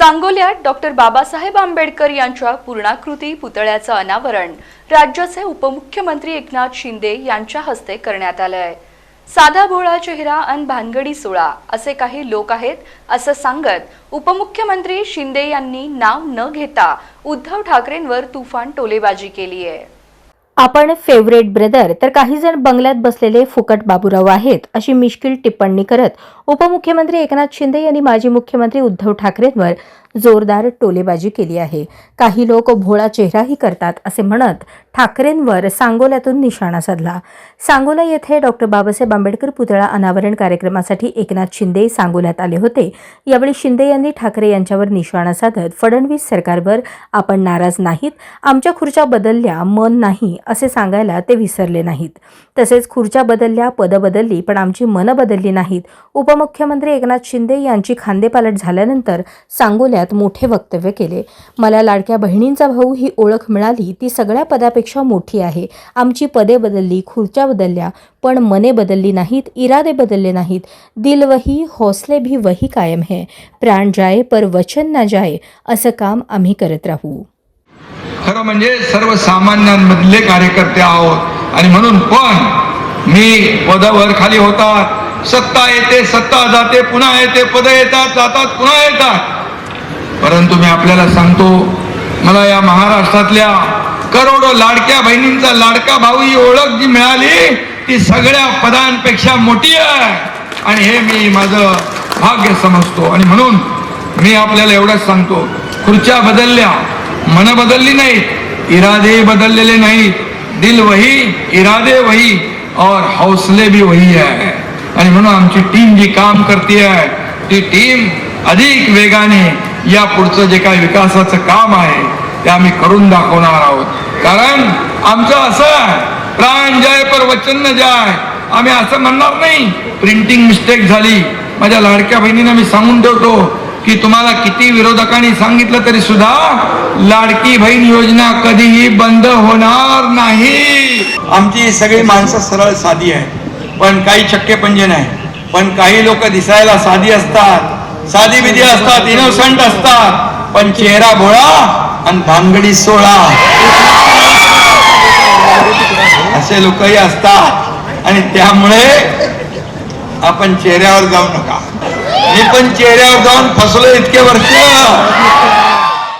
सांगोल्यात doctor Babasaheb Ambedkar यांच्या पूर्णाकृती पुतळ्याचं अनावरण. राज्याचे उपमुख्यमंत्री एकनाथ शिंदे यांच्या हस्ते करण्यात आलं आहे साधा भोळा चेहरा अन भानगडी सोळा असे काही लोक आहेत असं सांगत उपमुख्यमंत्री शिंदे यांनी नाव न घेता उद्धव ठाकरेंवर तुफान टोलेबाजी केली आहे आपण फेवरेट ब्रदर तर काही जण बंगल्यात बसलेले फुकट बाबूराव आहेत अशी मिश्किल टिप्पणी करत उपमुख्यमंत्री एकनाथ शिंदे यांनी माजी मुख्यमंत्री उद्धव ठाकरेंवर जोरदार टोलेबाजी केली आहे. काही लोक भोळा चेहराही करतात असे म्हणत ठाकरेंवर सांगोल्यातून निशाणा साधला. सांगोला येथे डॉक्टर बाबासाहेब आंबेडकर पुतळा अनावरण कार्यक्रमासाठी एकनाथ शिंदे सांगोल्यात आले होते. यावेळी शिंदे यांनी ठाकरे यांच्यावर निशाणा साधत फडणवीस सरकारवर आपण नाराज नाहीत आमच्या खुर्च्या बदलल्या मन नाही असे सांगायला ते विसरले नाहीत. तसेच खुर्च्या बदलल्या पदं बदलली पण आमची मनं बदलली नाहीत. उपमुख्यमंत्री एकनाथ शिंदे यांची खांदेपालट झाल्यानंतर सांगोल्यात मोठे वक्तव्य केले. मला लाडक्या बहिणींचा भाऊ ही ओळख मिळाली ती सगळ्या पदापेक्षा मोठी आहे. आमची पदे बदलली खुर्च्या बदलल्या पण मने बदलली नाहीत इरादे बदलले नाहीत. दिल वही हौसले भी वही कायम है. प्राण जाय पर वचन ना जाय असं काम आम्ही करत राहू. खरं म्हणजे सर्वसामान्यांमधले कार्यकर्ते आहोत. आणि म्हणून पण मी पदावर खाली होतात. सत्ता येते सत्ता जाते पुन्हा येते पद येतात जातात पुन्हा येतात. परंतु मी आपल्याला सांगतो मला या महाराष्ट्रातल्या करोडो लाडक्या बहिणींचा लाडका भाऊ ही ओळख जी मिळाली ती सगळ्या पदांपेक्षा मोठी आहे. आणि हे मी माझं भाग्य समजतो. आणि म्हणून मी आपल्याला एवढंच सांगतो खुर्च्या बदलल्या मन बदलली नाहीत इरादे बदललेले नाहीत दिल वही इरादे वही और हौसले भी वही आहे आणि म्हणून आमची टीम जी काम करते आहे ती टीम अधिक वेगाने या पुढचं जे काही विकासाचं काम आहे ते आम्ही करून दाखवणार आहोत. कारण आमचं असं आहे, प्राण जाय पर वचन न जाय. आम्ही असं म्हणणार नाही प्रिंटिंग मिस्टेक झाली. माझ्या लाडक्या बहिणींना मी सांगून ठेवतो की तुम्हाला किती विरोधकांनी सांगितलं तरी सुद्धा लाडकी बहीण योजना कधीही बंद होणार नाही. आमची सगळी माणसं सरळ साधी आहे पण काही चक्के पंजे नाही. पण काही लोक दिसायला साधी असतात. साधी विधी असतात इनोसंट असतात पण चेहरा भोळा आणि भानगडी सोळा. असे लोकही असतात. आणि त्यामुळे आपण चेहऱ्यावर जाऊ नका. मी पण चेहऱ्यावर जाऊन फसलो इतके वर्ष.